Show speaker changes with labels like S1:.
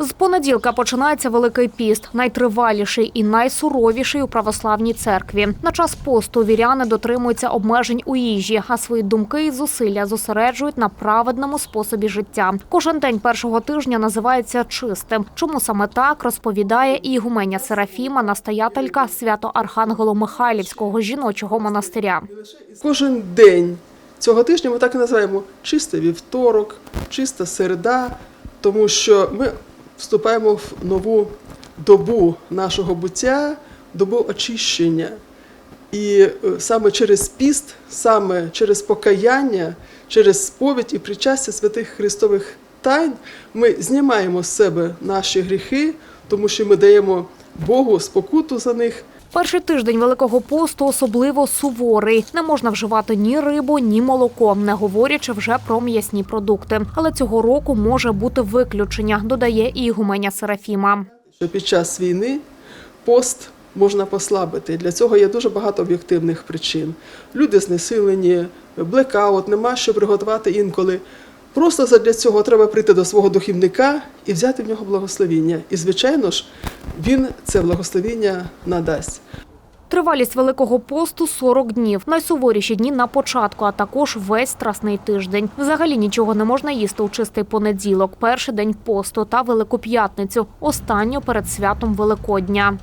S1: З понеділка починається Великий піст, найтриваліший і найсуровіший у православній церкві. На час посту віряни дотримуються обмежень у їжі, а свої думки і зусилля зосереджують на праведному способі життя. Кожен день першого тижня називається чистим. Чому саме так розповідає і ігуменя Серафіма, настоятелька свято Архангело Михайлівського жіночого монастиря.
S2: Кожен день цього тижня ми так і називаємо чистий вівторок, чиста середа, тому що ми вступаємо в нову добу нашого буття, добу очищення. І е, саме через піст, саме через покаяння, через сповідь і причастя святих Христових тайн ми знімаємо з себе наші гріхи, тому що ми даємо Богу спокуту за них.
S1: Перший тиждень Великого посту особливо суворий. Не можна вживати ні рибу, ні молоко, не говорячи вже про м'ясні продукти. Але цього року може бути виключення, додає і ігуменя Серафіма.
S2: під час війни пост можна послабити. Для цього є дуже багато об'єктивних причин. Люди знесилені, блекаут, нема що приготувати інколи. Просто задля цього треба прийти до свого духівника і взяти в нього благословіння. І, звичайно ж, він це благословіння надасть.
S1: Тривалість Великого посту 40 днів. Найсуворіші дні на початку, а також весь страсний тиждень. Взагалі нічого не можна їсти у чистий понеділок, перший день посту та Велику п'ятницю, останню перед святом Великодня.